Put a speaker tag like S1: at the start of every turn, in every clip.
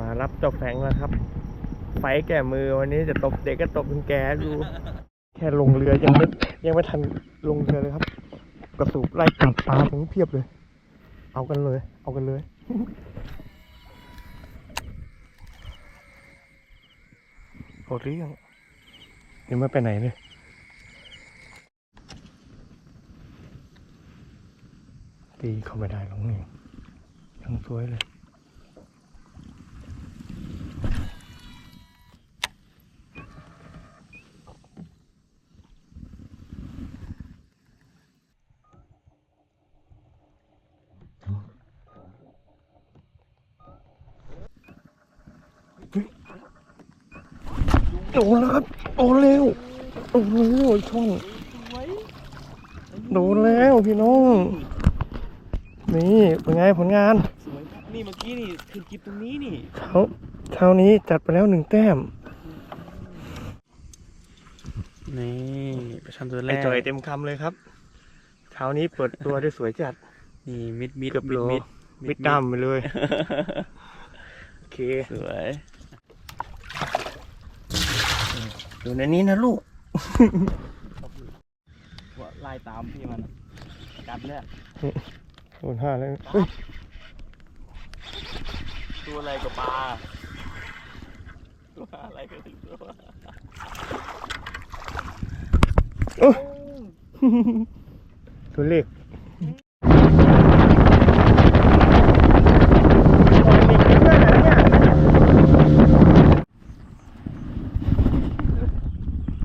S1: มารับเจ้าแฟงแล้วครับ ไฟแก่มือวันนี้จะตบเด็กก็ตบเป็นแกดูแค่ลงเรือยังไม่ยังไม่ทันลงเรือเลยครับ กระสูบไล่กัดปลาถึงเพียบเลย เอากันเลย เอากันเลยโหดเรื่องยังไม่ไปไหนเลยตีเข้าไม่ได้หรอกนี่ยังสวยเลย โดนแล้วครับโดนแล้วโอ้โหช่องโดนแล้วพี่น้อง นี่เป็นไงผลงาน
S2: สวยครับนี่เมื่อกี้นี่คือกิบตรงนี้นี่
S1: เช้าเช้านี้จัดไปแล้วหนึ่งแต้ม
S2: นี่ปลาช่อนตัวแร
S1: ไอกจอยเต็มคำเลยครับเช้านี้เปิดตัวได้สวยจัด
S2: นี่มิดมิด
S1: เกือบโล
S2: มิด
S1: มิดดำไปเลย โอเค
S2: สวย
S1: อยู่ในนี้นะลูก
S2: ว่าไล่ตามพี่มันอะกัดเนี่ย
S1: โดนห้าแล้วเฮ้ย
S2: ตัวอะไรกับปลาตัวอะไรก็ถึงตัว
S1: โอ้ตัวเล็ก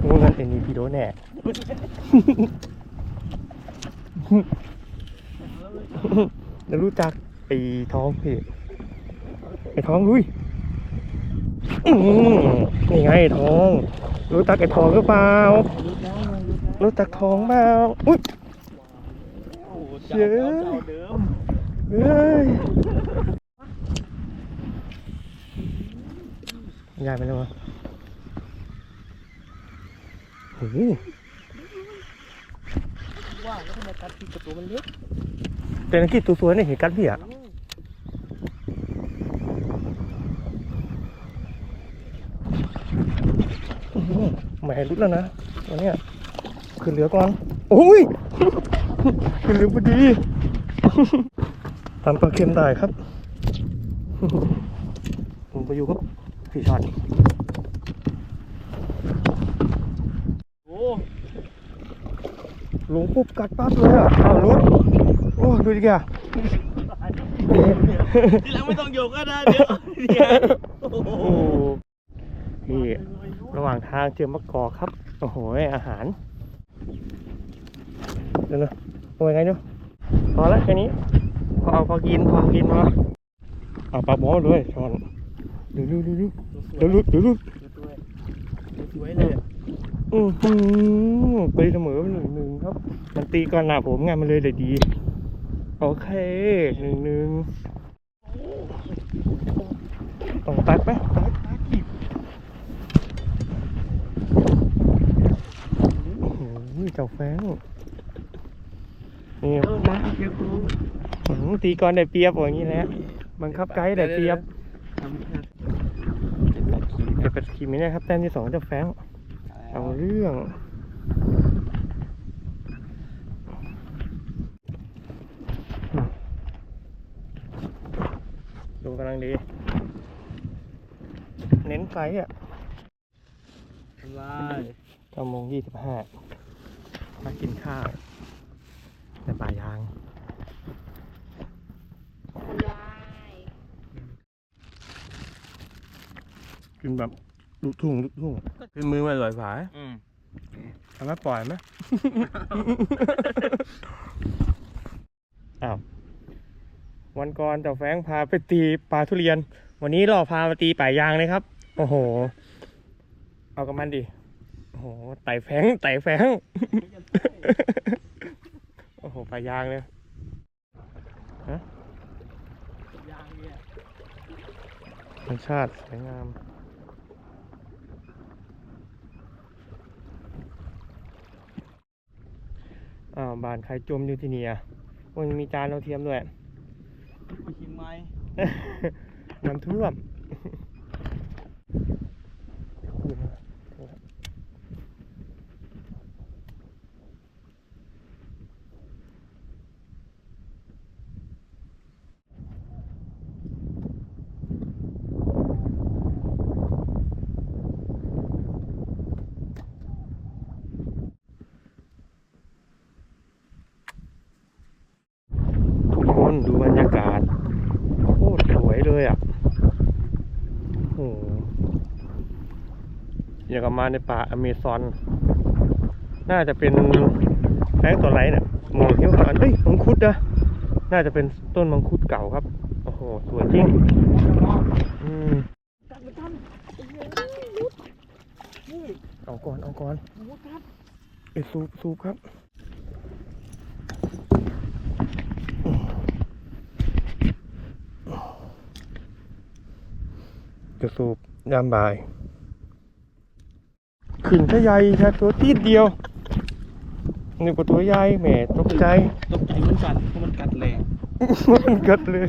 S1: โอ้นั่นเป็นนีพีโดแน่ จะรู้จักไอ้ ท้องพี่ไอ้ท้องลุยอื้อหือนี่ไงไอ้ท้อง รู้จักไอ้ท้องหรือเปล่า รู้จักท้องเปล่าอุ้ย
S2: โอ้โห
S1: เย้
S2: เจ้าเจ้าเจ้าเดิม
S1: เฮ้ยยายไปแล้ววะโอ้โห
S2: ว่าแล้วทำไมกัดพี่กับตัวมันเล็ก
S1: แต่นักกีตัวสวยเนี่ยเห็นกันพี่อะอื้ อหือไม่ให้รุดแล้วนะตัวเนี้ยขึ้นเรือก่อนโอ้ยขึ้นเรือพอดีทำปลาเค็มได้ครับผมไปอยู่กับพี่ชอน
S2: โอ้
S1: ลงปุ๊บกัดปั๊บเลยอะอ้าวรุดโอ้ดูดิแก
S2: ทีหลังไม่ต้องโยกก็ได้เดี๋ยวเดี๋ยวโอ้โห
S1: โอ้พี่ ระหว่างทางเจอมะกอกครับ โอ้โห อาหารเดี๋ยวนะโอ้ยไงเนาะพอละแค่นี้ พอเอาพอกิน พอกินพอเอาปลาบอเลยช้อนดูดูดูดูเดี๋ยวรุดเดี๋ยวรุด
S2: ตัวสวยเลยอะ
S1: อือหือตีเสมอหนึ่งหนึ่งครับ มันตีก่อนหน้าผมไงมันเลยเลยดี โอเคหนึ่งหนึ่งต้องตัดไหมตัดตัดอีกโอ้โห เจ้าแฟงนี่
S2: เออมาเดี๋ยวกู
S1: หืมตีก่อนได้เปรียบอย่างนี้แหละบังคับไกด์ได้เปรียบ
S2: ทำแค่
S1: เก็บเป็ดขีมินะครับแต้มที่สองเจ้าแฟงเอาเรื่องดูกำลังดี เน้นไฟอะ
S2: ลาย
S1: เก้าโมงยี่สิบห้า มากินข้าวในป่ายางกินแบบลูกทุ่งลูกทุ่งเป็นมือมันลอยฝาย
S2: อืม
S1: เอามาปล่อยไหมอ้าววันก่อนเจ้าแฟงพาไปตีปลาทุเรียน วันนี้เราพามาตีป่ายางเลยครับ โอ้โห เอากับมันดิโอ้โหไต่แฟงไต่แฟงโอ้โหป่ายางเลย
S2: ยางเนี่ย
S1: ธรรมชาติสวยงามอ้าวบ้านใครจมอยู่ที่นี่อะมันมีจานเราเทียมด้วย
S2: ไปชิมไหม
S1: น้ำท่วม ทุกคนดูบรรยากาศ โคตรสวยเลยอะ โอ้โห อย่างกับมาในป่าอเมซอน น่าจะเป็นแป้งตัวไรเนี่ยมองเที่ยวกันเฮ้ยมังคุดนะน่าจะเป็นต้นมังคุดเก่าครับ โอ้โห สวยจริงอืมเอาก่อน เอาก่อนเอยสูบสูบครับจะสูบยามบ่าย ขึ้นทะใหญ่แค่ตัวตีดเดียวนี่ก็ตัวใหญ่แหมตกใจ
S2: ตกใจเหมือนกันเพราะมันกัดแรง
S1: มันกัดเลย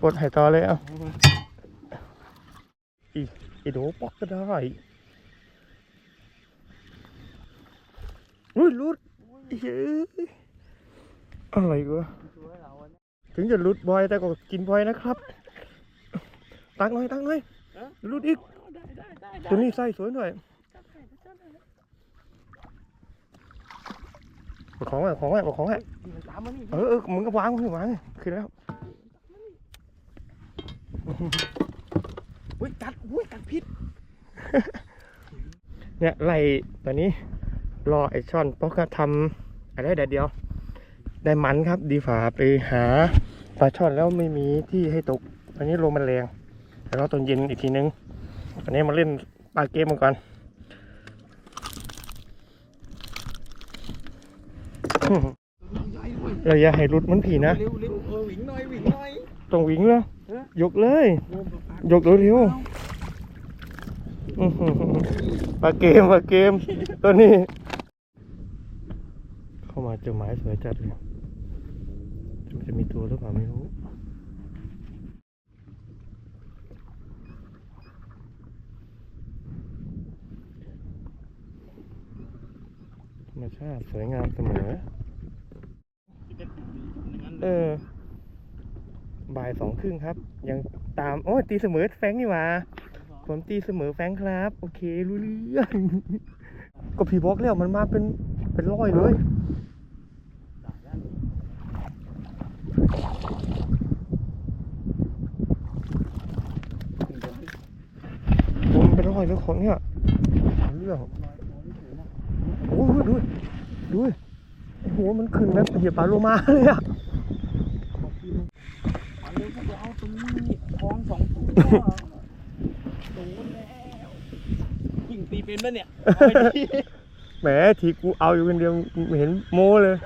S1: ปลดหายต่อเลยเอะอีอีโดปอกก็ได้รุดรุดเฮ้ยอะไรวะถึงจะรุดบ่อยแต่ก็กินบ่อยนะครับ ตักหน่อยตักหน่อยรุดอีก
S2: ได้ได้ได้ได้
S1: ตัวนี้ไส้สวยหน่อยเอาของไว้เอาของไว้เอาของไว้
S2: มันตามมานี่
S1: เออเออมึงก็วางมึงก็วางขึ้นแล้ว
S2: อุ้ยกัดอุ้ยกัดพิษ
S1: เนี่ยไล่ตอนนี้รอไอช่อนเพราะก็ทำอะไรแดดเดียว ได้มันครับ ดีฝ่าไปหาปลาช่อนแล้วไม่มีที่ให้ตกตอนนี้ลมมันแรงแล้วรอตอนเย็นอีกทีนึงต อันนี้มาเล่นปลาเกมกันก่อน
S2: เว้ย
S1: เราอย่าให้รุดมันผีนะ
S2: เร็วเร็วเออวิงหน่อยวิงหน่อย
S1: ต้องวิ่งเลยยกเลย ยกเร็วๆปลาเกมปลาเกม ตัวนี้ เข้ามาเจอหมายสวยจัดเลย จะมีตัวหรือเปล่าไม่รู้ ธรรมชาติสวยงามเสมอ เออ บ่ายสองครึ่งครับ ยังตาม โอ้ยตีเสมอแฟรงค์นี่หว่า ผมตีเสมอแฟรงค์ครับ โอเค รู้เรื่องก็พี่บอกแล้วมันมาเป็นเป็นร้อยเลยผมเป็นร้อยเลยของเนี่ยรู้เรื่องโอ้ดูดูโอ้โหมันขึ้นแบบเหียปลาโลมาเลยอะ
S2: เราเอาตรงนี้ท้องสองตัวโดนแล้วยิงตีเป็นปะเนี่ย
S1: แหมทีกูเอาอยู่คนเดียวเห็นโม้เลย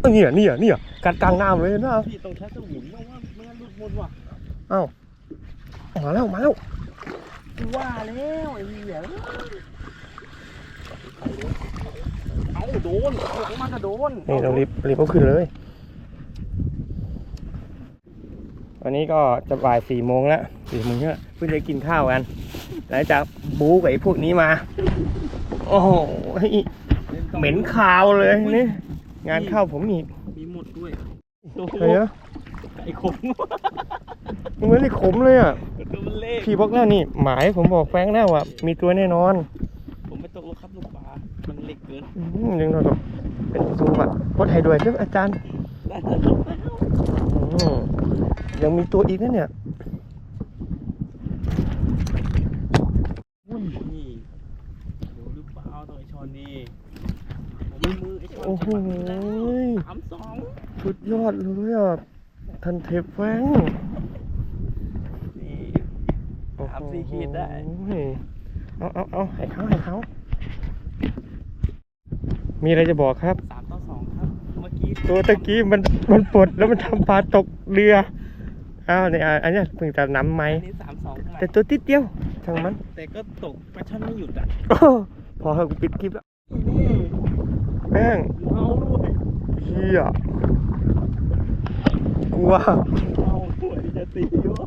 S1: เอ้ยเนี่ยเนี่ยเนี่ยกัดกลางน้ำเลยนะ
S2: พี่ต้องใช้สวิงนว่าไม่งั้นหลุดหมดว่ะ
S1: มาแล้วมาแล้ว
S2: ว่าแล้วไอ้เหี้ย เอาโดนของมันก็โดน
S1: นี่เรารีบรีบเอาขึ้นเลย วันนี้ก็จะบ่ายสี่โมงแล้วสี่โมงเนี่ยเพิ่งจะกินข้าวกัน หลังจากบู๊กับไอ้พวกนี้มา โอ้โหเหม็นคาวเลยนี่งานเข้าผมอีก
S2: มีหมดด้วย
S1: เฮ้ยอะ
S2: ไอ้ขม
S1: มันเหมือนไอ้ขมเลยอะ
S2: ตัวมันเล็ก
S1: พี่บอกแล้วนี่ หมายผมบอกแฟรงค์แล้วว่ามีตัวแน่นอน
S2: ผมไม่ตกหรอกครับลูกปลา มัน เล็กเกิน
S1: อืมยังเราต้องเป็นซูบอะพดไทยด้วยครับอาจารย์
S2: ได้แล้วครับ
S1: อืมยังมีตัวอีกนะเนี่ย
S2: อุ้ยนี่ดูหรือเปล่าตัวไอ้ชอนนี่ผมไม่มือไอ้ชอน
S1: โอ้โห
S2: จะมาแล้วสามสอง
S1: สุดยอดเลยอะทันเทปแฟง
S2: นี่สามสี่ขีดได้
S1: โอ้โหเอาเอาเอาให้เขาให้เขา มีอะไรจะบอกครับ
S2: สามต่อสองครับ เมื่อกี้
S1: ตัวตะกี้มันมันปลดแล้วมันทำปลาตกเรืออ้าวเนี่ยอะอันเนี้ยเพิ่งจะน้ำไหม
S2: อันนี้สามสอง
S1: แต่ตัวติดเดียวช่างมัน
S2: แต่ก็ตกปลาช่อนไม่หยุดอะ
S1: โอ้พอให้กูปิดคลิปแล้ว
S2: นี่
S1: แม่ง
S2: เมาด้วย
S1: เฮียกลัว
S2: เมาด้วยจะตีวะ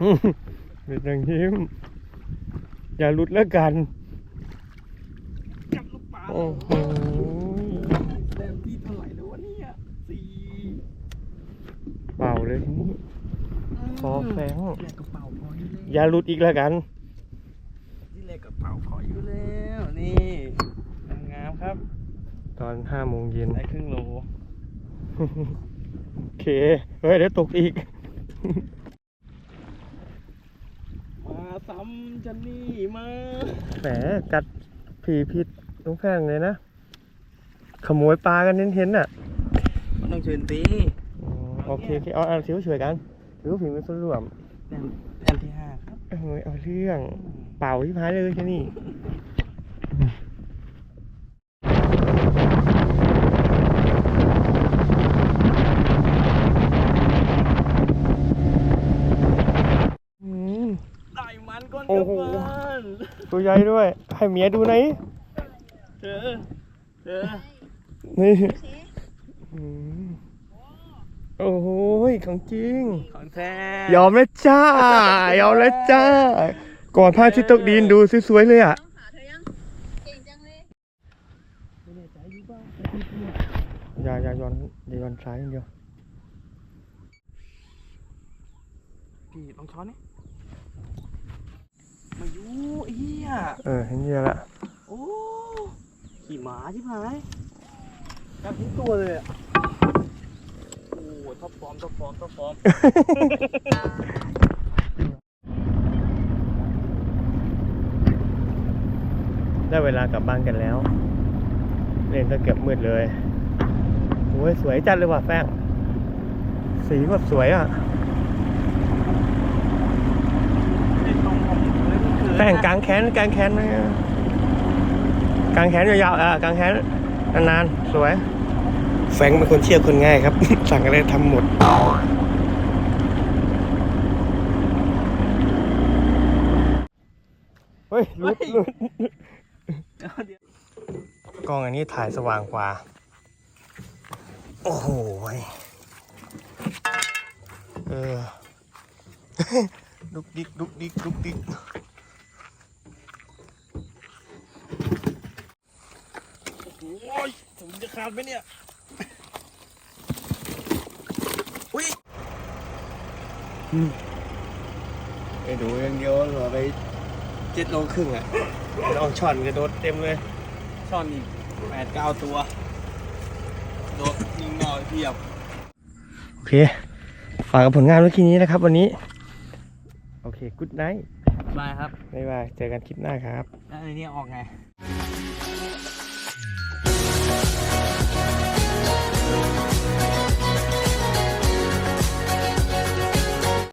S1: อืมเป็นอย่างยิ้ม อย่าหลุดแล้วกัน
S2: จับลูกปลา
S1: โอ้โห
S2: แต้มที่เท่าไหร่แล้ววะเนี่ยสี่
S1: เป่าเลยทีนี้พอแฟง
S2: แลกกระเป๋าพออยู่แล้ว
S1: อย่าหลุดอีกแล้วกัน
S2: ที่แลกกระเป๋าพออยู่แล้วนี่งามๆครับ
S1: ตอนห้าโมงเย็น
S2: ได้ครึ่งโล
S1: โอเค เฮ้ยเดี๋ยวตกอีก
S2: มาซ้ำจันนี่มา
S1: แหมกัดผีพิษลุงแฟงเลยนะ ขโมยปลากันเห็นๆน่ะ
S2: มันต้องเชิญตี
S1: อ๋อโอเคโอเคเอาเอาถือว่าช่วยกันถือว่าฝีมือส่วนรวม
S2: แต้มแต้มที่ห้าครับ
S1: เอ้ยเอาเรื่องเป่าที่พายเลยแค่นี้อืม
S2: ได้มันก่อน
S1: โอ้
S2: กับ
S1: โห
S2: มัน
S1: ตัวใหญ่ด้วย ให้เมียดูไหนอย
S2: เธอเธอ
S1: นี่อืมโอ้โหของจริง
S2: ของแท้
S1: ยอมแล้วจ้า ยอมแล้วจ้า ก่อนพระอาทิตย์ตกดินดูสวยๆเลยอะ
S3: หาเธอยังเก่งจังเลย
S2: ไม่แน่ใจอยู่บ้าง
S1: อย่าอย่าย้อนอย่าย้อนซ้ายอย่างเดียว
S2: พี่ลองช้อนนี่ มาอยู่ไอ้เหี้ย
S1: เออเห็นเยอะละ
S2: โอ้ขี่หมาที่หายกัดทั้งตัวเลยอะโอ้ท็อปฟอร์มท็อปฟอร์มท็อปฟอร์ม
S1: ได้เวลากลับบ้านกันแล้ว เล่นก็เกือบมืดเลยโอ้ยสวยจัดเลยว่ะแป้งสีแบบสวยอะ
S2: ไอ้ตรงผมเลย มันคือ
S1: แป้งกลางแขนกลางแขนนะกลางแขนยาวๆอะกลางแขนนานๆสวย แฟงเป็นคนเชื่อคนง่ายครับ สั่งอะไรทำหมดเฮ้ยลุดลุด
S2: เดี๋ยวเดี๋ยว
S1: กล้องอันนี้ถ่ายสว่างกว่า โอ้โหยเออดุกดิกดุกดิกดุกดิก
S2: โอ้ยผมจะ ขาดไหมเนี่ย
S1: ไปดูอย่างเดียวเหรอไปเจ็ดโลครึ่งอะลองช่อนกระโดดเต็มเลย
S2: ช่อนอีกแปดเก้าตัวโดดยิงหน่อยเพียบ
S1: โอเค ฝากกับผลงานไว้แค่นี้นะครับ วันนี้ โอเค กุ๊ดไนท์
S2: บายครับ
S1: บ๊ายบาย เจอกันคลิปหน้าครับ
S2: แล้วอันนี้ออกไง